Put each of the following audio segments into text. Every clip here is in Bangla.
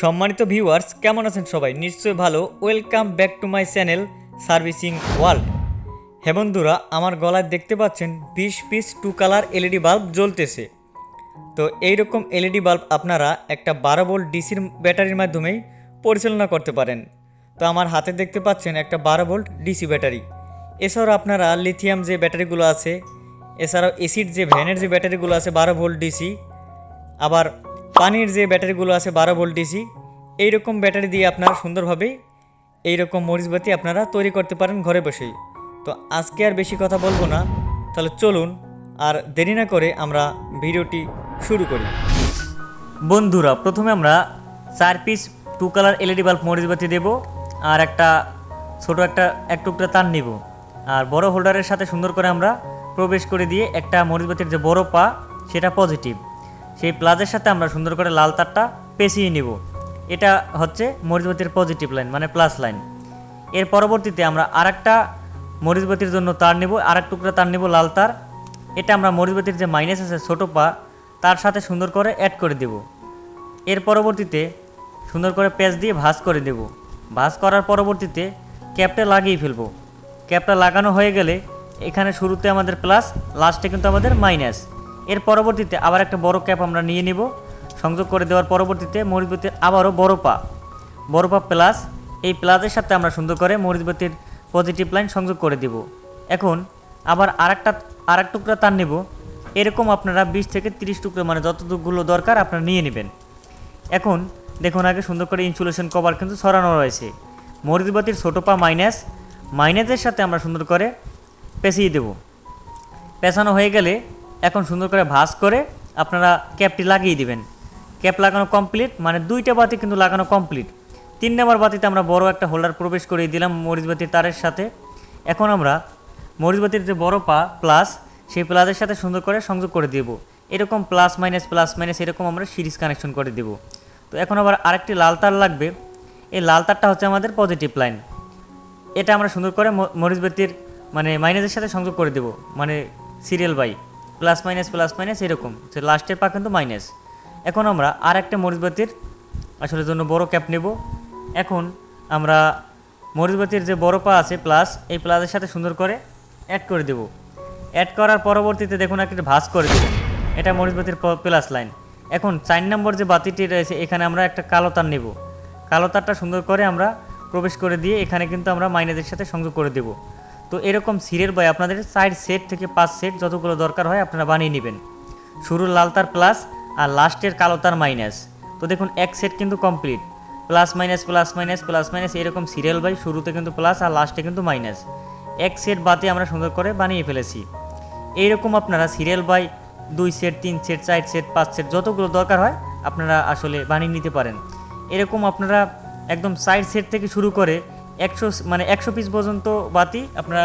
সম্মানিত ভিউয়ার্স কেমন আছেন সবাই? নিশ্চয়ই ভালো। Welcome back to my channel servicing world হে বন্ধুরা, আমার গলায় দেখতে পাচ্ছেন বিশ piece two colour LED bulb জ্বলতেছে। তো এইরকম এলইডি বাল্ব আপনারা একটা বারো ভোল্ট ডিসির ব্যাটারির মাধ্যমেই পরিচালনা করতে পারেন। তো আমার হাতে দেখতে পাচ্ছেন একটা বারো ভোল্ট ডিসি ব্যাটারি। এছাড়াও আপনারা লিথিয়াম যে ব্যাটারিগুলো আছে, এছাড়াও এসিড যে ভ্যানের যে ব্যাটারিগুলো আছে, বারো ভোল্ট ডিসি আবার পানির যে ব্যাটারিগুলো আছে বারো ভোল্ট ডিসি, এইরকম ব্যাটারি দিয়ে আপনারা সুন্দরভাবেই এইরকম মরিচবাতি আপনারা তৈরি করতে পারেন ঘরে বসেই। তো আজকে আর বেশি কথা বলব না, তাহলে চলুন আর দেরি না করে আমরা ভিডিওটি শুরু করি। বন্ধুরা, প্রথমে আমরা চার piece two colour LED bulb মরিচবাতি দেব আর একটা ছোট একটা, এক টুকরা তার নিব। আর বড় হোল্ডারের সাথে সুন্দর করে আমরা প্রবেশ করে দিয়ে একটা মরিচবাতির যে বড় পা, সেটা পজিটিভ সেই প্লাজের সাথে আমরা সুন্দর করে লাল তারটা পেঁচিয়ে নিব। এটা হচ্ছে মরিচবাতির পজিটিভ লাইন মানে প্লাস লাইন এর পরবর্তীতে আমরা আরেকটা মরিচবাতির জন্য তার নেব আর এক টুকরা তার নেব লাল তার। এটা আমরা মরিচবাতির যে মাইনাস আছে, ছোটো পা, তার সাথে সুন্দর করে অ্যাড করে দেব। এর পরবর্তীতে সুন্দর করে পেঁচ দিয়ে ভাঁজ করে দেব ভাঁজ করার পরবর্তীতে ক্যাপটা লাগিয়ে ফেলব। ক্যাপটা লাগানো হয়ে গেলে এখানে শুরুতে আমাদের প্লাস লাস্টে কিন্তু আমাদের মাইনাস এর পরবর্তীতে আবার একটা বড় ক্যাপ আমরা নিয়ে নিব। সংযোগ করে দেওয়ার পরবর্তীতে মরিচবাতির আবারও বড় পা। বড় পা প্লাস, এই প্লাসের সাথে আমরা সুন্দর করে মরিচবাতির পজিটিভ লাইন সংযোগ করে দেব। এখন আবার আরেকটা, আরেক টুকরা তার নেব। এরকম আপনারা বিশ থেকে তিরিশ টুকরো মানে যতটুকুগুলো দরকার আপনারা নিয়ে নেবেন। এখন দেখুন আগে সুন্দর করে ইনসুলেশন কভার কিন্তু সরানো রয়েছে। মরিচবাতির ছোটো পা মাইনাস মাইনাসের সাথে আমরা সুন্দর করে পেঁচিয়ে দেব। পেঁচানো হয়ে গেলে এখন সুন্দর করে ভাঁজ করে আপনারা ক্যাপটি লাগিয়ে দিবেন। ক্যাপ লাগানো কমপ্লিট মানে দুইটা বাতি কিন্তু লাগানো কমপ্লিট। তিন নম্বর বাতিতে আমরা বড় একটা হোল্ডার প্রবেশ করে দিলাম মরিচবাতির তারের সাথে। এখন আমরা মরিচবাতির যে বড় পা, প্লাস, সেই প্লাসের সাথে সুন্দর করে সংযোগ করে দেব। এরকম প্লাস মাইনাস প্লাস মাইনাস এরকম আমরা সিরিজ কানেকশন করে দেব। তো এখন আবার আরেকটি লাল তার লাগবে। এই লাল তারটা হচ্ছে আমাদের পজিটিভ লাইন। এটা আমরা সুন্দর করে মরিচবাতির মানে মাইনাসের সাথে সংযোগ করে দেব মানে serial by. Plus minus plus minus এরকম। লাস্টের পা কিন্তু মাইনাস এখন আমরা আর একটা মরিচবাতির আসলে জন্য বড় ক্যাপ নেব। এখন আমরা মরিচবাতির যে বড় পা আছে প্লাস এই প্লাসের সাথে সুন্দর করে অ্যাড করে দেব। অ্যাড করার পরবর্তীতে দেখুন একটা ভাঁজ করে দেব। এটা মরিচবাতির প্লাস লাইন এখন চার নম্বর যে বাতিটি রয়েছে, এখানে আমরা একটা কালো তার নেব। কালো তারটা সুন্দর করে আমরা প্রবেশ করে দিয়ে এখানে কিন্তু আমরা মাইনাসের সাথে সংযোগ করে দেব। তো এরকম সিরের বই আপনাদের চার সেট থেকে পাঁচ সেট যতগুলো দরকার হয় আপনারা বানিয়ে নেবেন। শুরুর লাল তার প্লাস আর লাস্টের কালো তার মাইনাস। তো দেখুন, এক সেট কিন্তু complete. Plus minus plus minus plus minus, এরকম সিরিয়াল বাই শুরুতে কিন্তু প্লাস আর লাস্টে কিন্তু মাইনাস। এক সেট বাতি আমরা সুন্দর করে বানিয়ে ফেলেছি। এইরকম আপনারা সিরিয়াল বাই দুই সেট, তিন সেট, চার সেট, পাঁচ সেট যতগুলো দরকার হয় আপনারা আসলে বানিয়ে নিতে পারেন। এরকম আপনারা একদম সাইড সেট থেকে শুরু করে একশো মানে একশো পিস পর্যন্ত বাতি আপনারা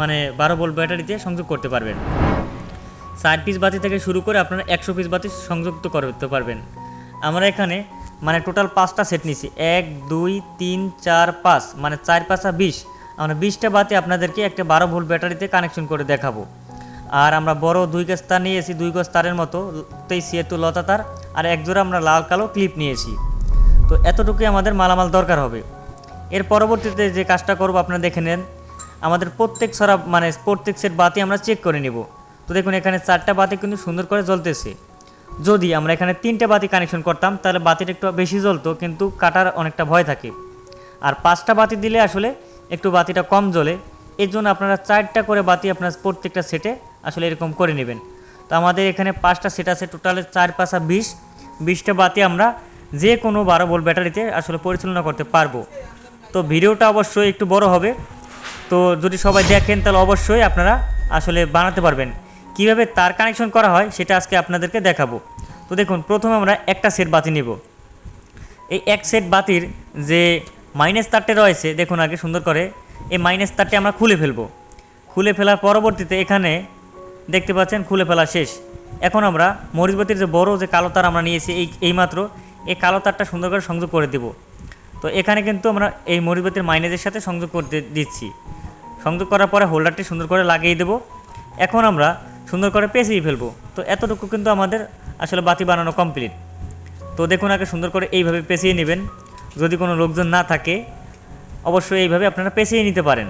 মানে বারো ভোল্ট ব্যাটারিতে সংযোগ করতে পারবেন। চার পিস বাতি থেকে শুরু করে আপনারা একশো পিস বাতি সংযুক্ত করতে পারবেন। আমরা এখানে মানে টোটাল পাঁচটা সেট নিছি। এক, দুই, তিন, চার, পাঁচ মানে চার, পাঁচা বিশ। আমরা বিশটা বাতি আপনাদেরকে একটা বারো ভোল্ট ব্যাটারিতে কানেকশন করে দেখাবো। আর আমরা বড় দুই গাছ তার নিয়েছি, দুই গাছ তারের মতো তেই সিয়েতু লতা তার, আর একজোড়া আমরা লাল কালো ক্লিপ নিয়েছি। তো এতটুকুই আমাদের মালামাল দরকার হবে। এর পরবর্তীতে যে কাজটা করব, আপনারা দেখে নেন। আমাদের প্রত্যেক সরা মানে প্রত্যেক সেট বাতি আমরা চেক করে নিব। তো দেখুন, এখানে চারটা বাতি কিন্তু সুন্দর করে জ্বলতেছে। যদি আমরা এখানে তিনটে বাতি কানেকশন করতাম, তাহলে বাতিটা একটু বেশি জ্বলতো, কিন্তু কাটার অনেকটা ভয় থাকে। আর পাঁচটা বাতি দিলে আসলে একটু বাতিটা কম জ্বলে। এর জন্য আপনারা চারটা করে বাতি আপনার প্রত্যেকটা সেটে আসলে এরকম করে নেবেন। তো আমাদের এখানে পাঁচটা সেট আছে টোটালে চার পাঁচা বিশ। বিশটা বাতি আমরা যে কোনো বারো ভোল্ট ব্যাটারিতে আসলে পরিচালনা করতে পারব। তো ভিডিওটা অবশ্যই একটু বড় হবে। তো যদি সবাই দেখেন, তাহলে অবশ্যই আপনারা আসলে বানাতে পারবেন। কীভাবে তার কানেকশন করা হয়, সেটা আজকে আপনাদেরকে দেখাবো। তো দেখুন, প্রথমে আমরা একটা সেট বাতি নিব। এই এক সেট বাতির যে মাইনাস তারটা রয়েছে, দেখুন আগে সুন্দর করে। এই মাইনাস তারটি আমরা খুলে ফেলব। খুলে ফেলার পরবর্তীতে এখানে দেখতে পাচ্ছেন, খুলে ফেলা শেষ। এখন আমরা মরিচবাতির যে বড় যে কালো তার আমরা নিয়েছি, এই, এইমাত্র। এই কালো তারটা সুন্দর করে সংযোগ করে দেব। তো এখানে কিন্তু আমরা এই মরিচবাতির মাইনেজের সাথে সংযোগ করতে দিচ্ছি। সংযোগ করার পরে হোল্ডারটি সুন্দর করে লাগিয়ে দেব। এখন আমরা সুন্দর করে পেঁচিয়ে ফেলব। তো এতটুকু কিন্তু আমাদের আসলে বাতি বানানো কমপ্লিট। তো দেখুন আগে সুন্দর করে এইভাবে পেঁচিয়ে নেবেন। যদি কোনো লোকজন না থাকে, অবশ্যই এইভাবে আপনারা পেঁচিয়ে নিতে পারেন।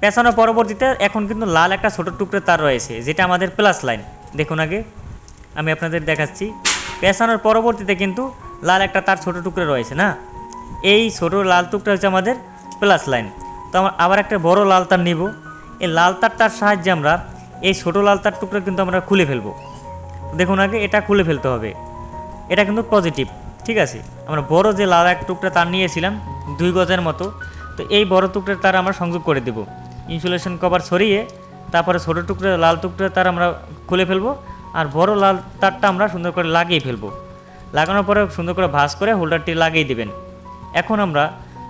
পেঁচানোর পরবর্তীতে এখন কিন্তু লাল একটা ছোটো টুকরো তার রয়েছে, যেটা আমাদের প্লাস লাইন দেখুন আগে, আমি আপনাদের দেখাচ্ছি। পেঁচানোর পরবর্তীতে কিন্তু লাল একটা তার ছোটো টুকরো রয়েছে না? এই ছোটো লাল টুকরা হচ্ছে আমাদের প্লাস লাইন তো আমার আবার একটা বড় লাল তার নিব। এই লাল তারটার সাহায্যে আমরা এই ছোটো লাল তার টুকরো কিন্তু আমরা খুলে ফেলব। দেখুন আগে এটা খুলে ফেলতে হবে। এটা কিন্তু পজিটিভ ঠিক আছে? আমরা বড় যে লাল এক টুকরা তার নিয়েছিলাম, দুই গজের মতো। তো এই বড় টুকরা তার আমরা সংযোগ করে দেব। ইনসুলেশন কভার সরিয়ে তারপরে ছোটো টুকরা, লাল টুকরা তার আমরা খুলে ফেলব আর বড় লাল তারটা আমরা সুন্দর করে লাগিয়ে ফেলব। লাগানোর পরে সুন্দর করে ভাঁজ করে হোল্ডারটি লাগিয়ে দিবেন। এখন আমরা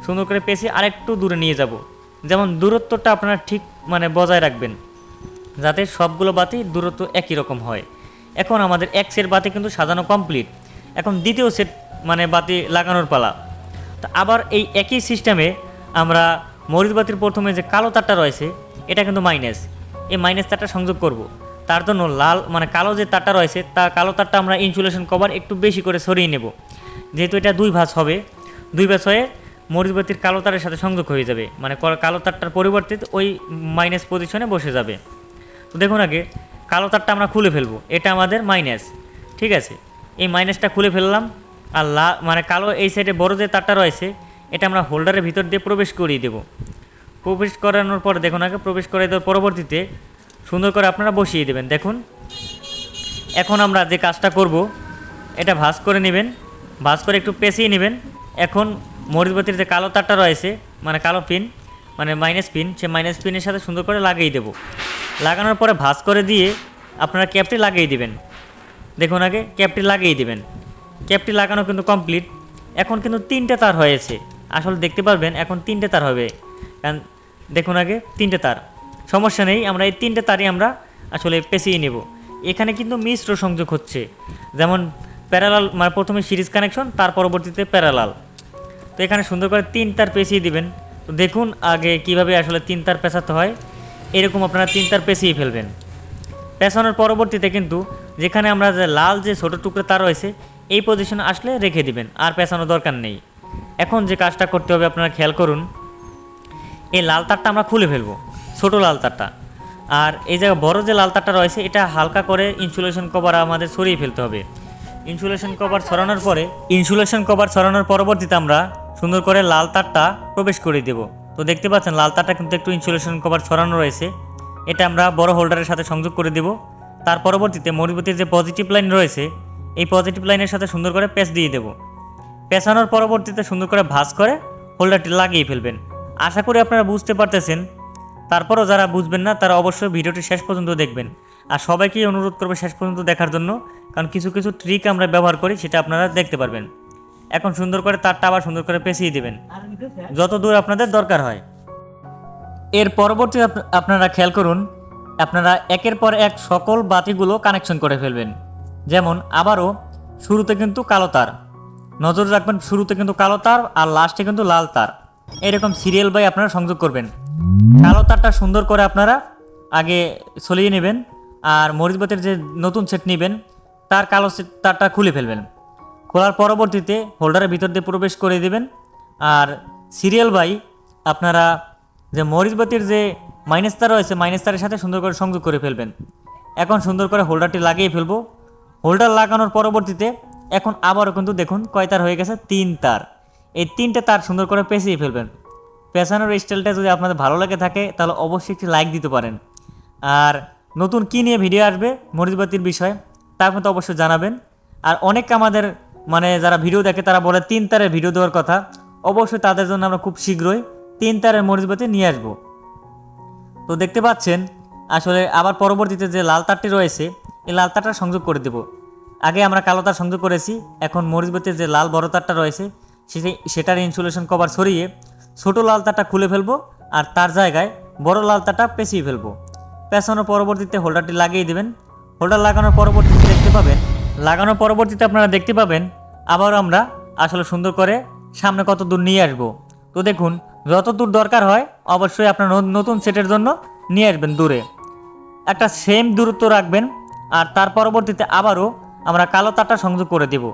সুন্দর করে পেঁচে আরেকটু দূরে নিয়ে যাব। যেমন দূরত্বটা আপনারা ঠিক মানে বজায় রাখবেন, যাতে সবগুলো বাতি দূরত্ব একই রকম হয়। এখন আমাদের এক সেট বাতি কিন্তু সাজানো কমপ্লিট। এখন দ্বিতীয় সেট মানে বাতি লাগানোর পালা। তো আবার এই একই সিস্টেমে আমরা মরিচ বাতির প্রথমে যে কালো তারটা রয়েছে, এটা কিন্তু মাইনাস। এই মাইনাস তারটা সংযোগ করব। তার জন্য লাল মানে কালো যে তারটা রয়েছে তা কালো তারটা আমরা ইনসুলেশন কভার একটু বেশি করে সরিয়ে নেব। যেহেতু এটা দুই ভাঁজ হবে দুই ভাঁজ হয়ে মরিচ বাতির কালো তারের সাথে সংযোগ হয়ে যাবে। মানে কালো তারটার পরিবর্তে ওই মাইনাস পজিশনে বসে যাবে। তো দেখুন আগে, কালো তারটা আমরা খুলে ফেলব। এটা আমাদের মাইনাস ঠিক আছে? এই মাইনাসটা খুলে ফেললাম। আর লা মানে কালো এই সাইডে বড় যে তারটা রয়েছে, এটা আমরা হোল্ডারের ভিতর দিয়ে প্রবেশ করিয়ে দেব। প্রবেশ করানোর পর দেখুন আগে, প্রবেশ করে দেওয়ার পরবর্তীতে সুন্দর করে আপনারা বসিয়ে দেবেন। দেখুন, এখন আমরা যে কাজটা করব, এটা ভাঁজ করে নেবেন। ভাঁজ করে একটু পেঁচিয়ে নেবেন। এখন মরিচবাতির যে কালো তারটা রয়েছে মানে কালো পিন মানে মাইনাস পিন সে মাইনাস পিনের সাথে সুন্দর করে লাগিয়ে দেব। লাগানোর পরে ভাঁজ করে দিয়ে আপনারা ক্যাপটি লাগিয়ে দিবেন। দেখুন আগে, ক্যাপটি লাগিয়ে দিবেন। ক্যাপটি লাগানো কিন্তু কমপ্লিট এখন কিন্তু তিনটে তার হয়েছে। আসলে দেখতে পারবেন, এখন তিনটে তার হবে। কারণ দেখুন আগে, তিনটে তার। সমস্যা নেই, আমরা এই তিনটে তারই আমরা আসলে পেঁচিয়ে নেব। এখানে কিন্তু মিশ্র সংযোগ হচ্ছে। যেমন প্যারালাল মানে প্রথমে সিরিজ কানেকশন, তার পরবর্তীতে প্যারালাল। তো এখানে সুন্দর করে তিন তার পেঁচিয়ে দিবেন। তো দেখুন আগে কীভাবে আসলে তিন তার পেঁচাতে হয়। এরকম আপনারা তিন তার পেঁচিয়ে ফেলবেন। পেঁচানোর পরবর্তীতে কিন্তু যেখানে আমরা যে লাল যে ছোটো টুকরো তার রয়েছে, এই পজিশনে আসলে রেখে দিবেন, আর পেঁচানোর দরকার নেই। এখন যে কাজটা করতে হবে আপনারা খেয়াল করুন, এই লাল তারটা আমরা খুলে ফেলব, ছোটো লাল তারটা। আর এই জায়গায় বড় যে লাল তারটা রয়েছে, এটা হালকা করে ইনসুলেশন কভার আমাদের সরিয়ে ফেলতে হবে। ইনসুলেশন কভার ছড়ানোর পরে, ইনসুলেশন কভার ছড়ানোর পরবর্তীতে আমরা সুন্দর করে লাল তারটা প্রবেশ করে দেব। তো দেখতে পাচ্ছেন, লাল তারটা কিন্তু একটু ইনসুলেশন কভার ছড়ানো রয়েছে। এটা আমরা বড় হোল্ডারের সাথে সংযোগ করে দেব। তার পরবর্তীতে মরিবতির যে পজিটিভ লাইন রয়েছে, এই পজিটিভ লাইনের সাথে সুন্দর করে প্যাচ দিয়ে দেবো। পেঁচানোর পরবর্তীতে সুন্দর করে ভাঁজ করে হোল্ডারটি লাগিয়ে ফেলবেন। আশা করি আপনারা বুঝতে পারতেছেন। তারপরও যারা বুঝবেন না, তারা অবশ্যই ভিডিওটি শেষ পর্যন্ত দেখবেন। আর সবাইকেই অনুরোধ করবে শেষ পর্যন্ত দেখার জন্য। কারণ কিছু কিছু ট্রিক আমরা ব্যবহার করি, সেটা আপনারা দেখতে পারবেন। এখন সুন্দর করে তারটা আবার সুন্দর করে পেঁচিয়ে দেবেন। যত দূর আপনাদের দরকার হয়। এর পরবর্তী আপ- আপনারা খেয়াল করুন, আপনারা একের পর এক সকল বাতিগুলো কানেকশন করে ফেলবেন। যেমন, আবারও, শুরুতে কিন্তু কালো তার। নজর রাখবেন, শুরুতে কিন্তু কালো তার আর লাস্টে কিন্তু লাল তার। এরকম সিরিয়াল বাই আপনারা সংযোগ করবেন। কালো তারটা সুন্দর করে আপনারা আগে সলিয়ে নেবেন আর মরিচবাতের যে নতুন সেট নেবেন তার কালো তারটা খুলে ফেলবেন। খোলার পরবর্তীতে হোল্ডারের ভিতর দিয়ে প্রবেশ করে দেবেন। আর সিরিয়াল বাই আপনারা যে মরিচবাতির যে মাইনাস তার রয়েছে মাইনাস তারের সাথে সুন্দর করে সংযোগ করে ফেলবেন। এখন সুন্দর করে হোল্ডারটি লাগিয়ে ফেলব। হোল্ডার লাগানোর পরবর্তীতে এখন আবারও কিন্তু দেখুন কয় তার হয়ে গেছে? তিন তার। এই তিনটে তার সুন্দর করে পেঁচিয়ে ফেলবেন। পেঁচানোর স্টাইলটা যদি আপনাদের ভালো লাগে থাকে, তাহলে অবশ্যই একটি লাইক দিতে পারেন। আর নতুন কী নিয়ে ভিডিও আসবে মরিচবাতির বিষয় তা কিন্তু অবশ্যই জানাবেন। আর অনেক আমাদের মানে যারা ভিডিও দেখে তারা বলে তিন তারের ভিডিও দেওয়ার কথা। অবশ্যই তাদের জন্য আমরা খুব শীঘ্রই তিন তারের মরিচবাতি নিয়ে আসব। তো দেখতে পাচ্ছেন, আসলে আবার পরবর্তীতে যে লাল তারটি রয়েছে, এই লাল তারটা সংযোগ করে দেব। আগে আমরা কালো তার সংযোগ করেছি, এখন মরিচবাতির যে লাল বড় তারটা রয়েছে, সেটি সেটার ইনসুলেশন কভার সরিয়ে ছোট লাল তারটা খুলে ফেলব আর তার জায়গায় বড় লাল তারটা পেঁচিয়ে ফেলব। পেঁচানোর পরবর্তীতে হোল্ডারটি লাগিয়ে দেবেন। হোল্ডার লাগানোর পরবর্তীতে দেখতে পাবেন। লাগানোর পরবর্তীতে আপনারা দেখতে পাবেন, আবার আমরা আসলে সুন্দর করে সামনে কত দূর নিয়ে আসব। তো দেখুন, যত দূর দরকার হয়, অবশ্যই আপনার নতুন সেটের জন্য নিয়ে আসবেন দূরে। একটা সেম দূরত্ব রাখবেন, আর তার পরবর্তীতে আবারও আমরা কালো তারটা সংযোগ করে দেব।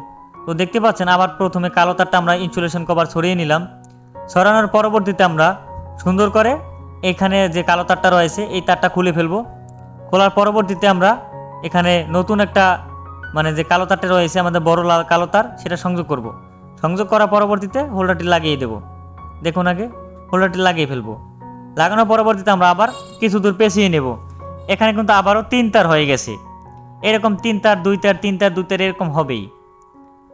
তো দেখতে পাচ্ছেন, আবার প্রথমে কালো তারটা আমরা ইনসুলেশন কভার ছড়িয়ে নিলাম। ছড়ানোর পরবর্তীতে আমরা সুন্দর করে এখানে যে কালো তারটা রয়েছে, এই তারটা খুলে ফেলব। খোলার পরবর্তীতে আমরা এখানে নতুন একটা মানে যে কালো তারটা রয়েছে, আমাদের বড় লাল কালো তার, সেটা সংযোগ করব। সংযোগ করার পরবর্তীতে হোল্ডারটি লাগিয়ে দেব। দেখুন আগে, হোল্ডারটি লাগিয়ে ফেলব। লাগানোর পরবর্তীতে আমরা আবার কিছু দূর পেঁচিয়ে নেব। এখানে কিন্তু আবারও তিন তার হয়ে গেছে। এরকম তিন তার, দুই তার, তিন তার দুই তার এরকম হবেই।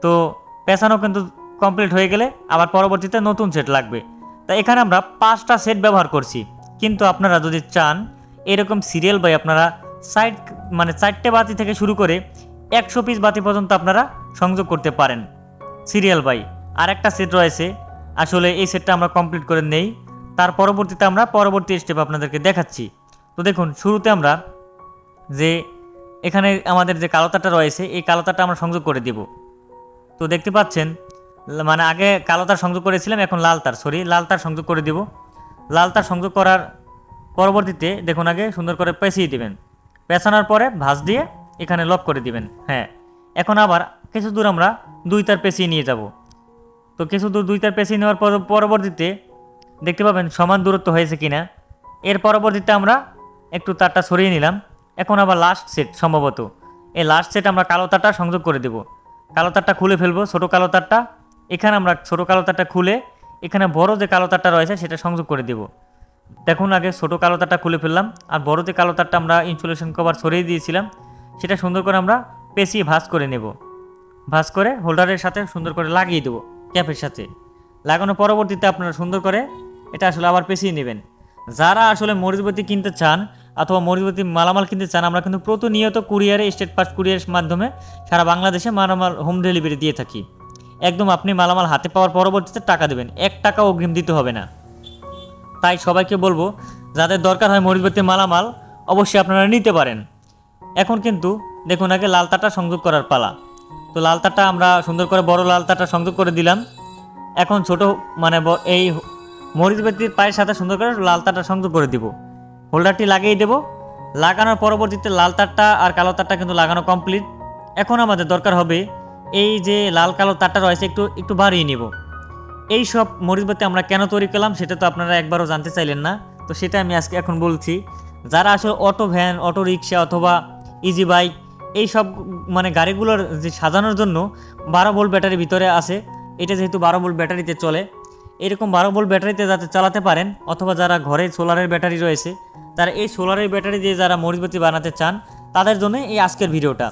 তো পেছানো কিন্তু কমপ্লিট হয়ে গেলে আবার পরবর্তীতে নতুন সেট লাগবে। তা এখানে আমরা পাঁচটা সেট ব্যবহার করছি। কিন্তু আপনারা যদি চান, এরকম সিরিয়াল বাই আপনারা সাইড মানে চারটে বাতি থেকে শুরু করে একশো পিস বাতি পর্যন্ত আপনারা সংযোগ করতে পারেন। Serial by. আর একটা সেট রয়েছে। আসলে এই সেটটা আমরা কমপ্লিট করে নেই। তার পরবর্তীতে আমরা পরবর্তী স্টেপ আপনাদেরকে দেখাচ্ছি। তো দেখুন, শুরুতে আমরা যে এখানে আমাদের যে কালো তারটা রয়েছে, এই কালো তারটা আমরা সংযোগ করে দেব। তো দেখতে পাচ্ছেন মানে আগে কালো তার সংযোগ করেছিলাম, এখন লাল তার সরি লাল তার সংযোগ করে দেব। লাল তার সংযোগ করার পরবর্তীতে দেখুন আগে সুন্দর করে পেঁচিয়ে দেবেন। পেঁচানোর পরে ভাঁজ দিয়ে এখানে লক করে দিবেন। হ্যাঁ এখন আবার কিছু দূর আমরা দুই তার পেঁচিয়ে নিয়ে যাব। তো কিছু দূর দুই তার পেঁচিয়ে নেওয়ার পর- পরবর্তীতে দেখতে পাবেন সমান দূরত্ব হয়েছে কিনা। এর পরবর্তীতে আমরা একটু তারটা সরিয়ে নিলাম। এখন আবার লাস্ট সেট সম্ভবত। এই লাস্ট সেট আমরা কালো তারটা সংযোগ করে দেব। কালো তারটা খুলে ফেলব, ছোটো কালো তারটা। এখানে আমরা ছোটো কালো তারটা খুলে এখানে বড় যে কালো তারটা রয়েছে সেটা সংযোগ করে দেব। দেখুন আগে ছোটো কালো তারটা খুলে ফেললাম, আর বড় যে কালো তারটা আমরা ইনসুলেশন কভার সরিয়ে দিয়েছিলাম, সেটা সুন্দর করে আমরা পেঁচিয়ে ভাঁজ করে নেব। ভাঁজ করে হোল্ডারের সাথে সুন্দর করে লাগিয়ে দেবো ক্যাপের সাথে। লাগানোর পরবর্তীতে আপনারা সুন্দর করে এটা আসলে আবার পেঁচিয়ে নেবেন। যারা আসলে মরিচবতি কিনতে চান অথবা মরিচবতি মালামাল কিনতে চান, আমরা কিন্তু প্রতিনিয়ত কুরিয়ারে, স্টেট পাস্ট কুরিয়ারের মাধ্যমে সারা বাংলাদেশে মালামাল হোম ডেলিভারি দিয়ে থাকি। একদম আপনি মালামাল হাতে পাওয়ার পরবর্তীতে টাকা দেবেন, এক টাকা অগ্রিম দিতে হবে না। তাই সবাইকে বলব, যাদের দরকার হয় মরিচবতির মালামাল, অবশ্যই আপনারা নিতে পারেন। এখন কিন্তু দেখুন আগে লাল তারটা সংযোগ করার পালা। তো লাল তারটা আমরা সুন্দর করে বড় লাল তারটা সংযোগ করে দিলাম। এখন ছোট মানে এই মরিচবাতির পায়ের সাথে সুন্দর করে লাল তারটা সংযোগ করে দিব। হোল্ডারটি লাগিয়ে দেব। লাগানোর পরবর্তীতে লাল তারটা আর কালো তারটা কিন্তু লাগানো কমপ্লিট। এখন আমাদের দরকার হবে এই যে লাল কালো তারটা রয়েছে, একটু একটু বাড়িয়ে নিব। এই সব মরিচবাতি আমরা কেন তৈরি করলাম সেটা তো আপনারা একবারও জানতে চাইলেন না। তো সেটা আমি আজকে এখন বলছি। যারা আসলে অটো ভ্যান, অটো রিক্সা অথবা ইজি বাইক এই সব মানে গাড়িগুলোর যে সাজানোর জন্য বারো ভোল্ট ব্যাটারি ভিতরে আছে, এটা যেহেতু বারো ভোল্ট ব্যাটারিতে চলে, এরকম বারো ভোল্ট ব্যাটারিতে যাতে চালাতে পারেন অথবা যারা ঘরে সোলারের ব্যাটারি রয়েছে, তারা এই সোলারের ব্যাটারি দিয়ে যারা মরিচবাতি বানাতে চান, তাদের জন্য এই আজকের ভিডিওটা।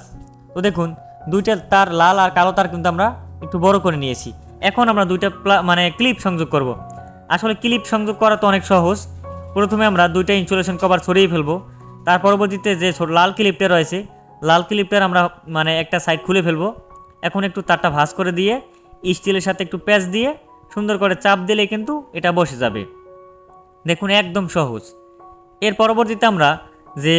তো দেখুন, দুইটা তার লাল আর কালো তার কিন্তু আমরা একটু বড় করে নিয়েছি। এখন আমরা দুইটা মানে ক্লিপ সংযোগ করব। আসলে ক্লিপ সংযোগ করা তো অনেক সহজ। প্রথমে আমরা দুইটা ইনসুলেশন কভার ছড়িয়ে ফেলব। তার পরবর্তীতে যে লাল ক্লিপটা রয়েছে, লাল ক্লিপটার আমরা মানে একটা সাইড খুলে ফেলব। এখন একটু তারটা ভাঁজ করে দিয়ে স্টিলের সাথে একটু প্যাচ দিয়ে, সুন্দর করে চাপ দিলেই কিন্তু এটা বসে যাবে। দেখুন, একদম সহজ। এর পরবর্তীতে আমরা যে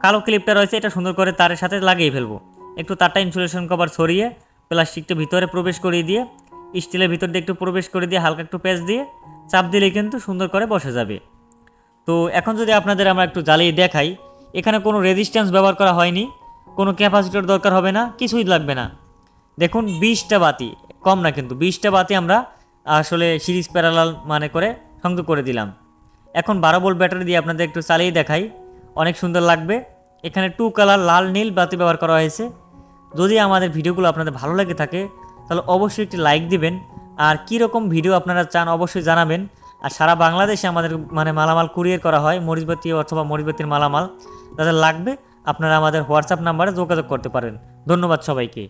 কালো ক্লিপটা রয়েছে, এটা সুন্দর করে তারের সাথে লাগিয়ে ফেলব। একটু তারটা ইনসুলেশন কভার ছড়িয়ে প্লাস্টিকটা ভিতরে প্রবেশ করিয়ে দিয়ে স্টিলের ভিতর দিয়ে একটু প্রবেশ করে দিয়ে হালকা একটু প্যাচ দিয়ে চাপ দিলেই কিন্তু সুন্দর করে বসে যাবে। তো এখন যদি আপনাদের আমরা একটু জ্বালিয়ে দেখাই, এখানে কোনো রেজিস্ট্যান্স ব্যবহার করা হয়নি, কোনো ক্যাপাসিটর দরকার হবে না, কিছুই লাগবে না। দেখুন, বিশটা বাতি, কম না কিন্তু, বিশটা বাতি আমরা আসলে সিরিজ প্যারালাল মানে করে সংযোগ করে দিলাম। এখন বারো ভোল্ট ব্যাটারি দিয়ে আপনাদের একটু চালিয়ে দেখাই, অনেক সুন্দর লাগবে। এখানে টু কালার লাল নীল বাতি ব্যবহার করা হয়েছে। যদি আমাদের ভিডিওগুলো আপনাদের ভালো লাগে থাকে তাহলে অবশ্যই একটি লাইক দিবেন। আর কীরকম ভিডিও আপনারা চান অবশ্যই জানাবেন। আর সারা বাংলাদেশে আমাদের মানে মালামাল কুরিয়ার করা হয়, মরিচবাতি অথবা মরিচবাতির মালামাল। যাদের লাগবে, আপনারা আমাদের হোয়াটসঅ্যাপ নাম্বারে যোগাযোগ করতে পারেন। ধন্যবাদ সবাইকে।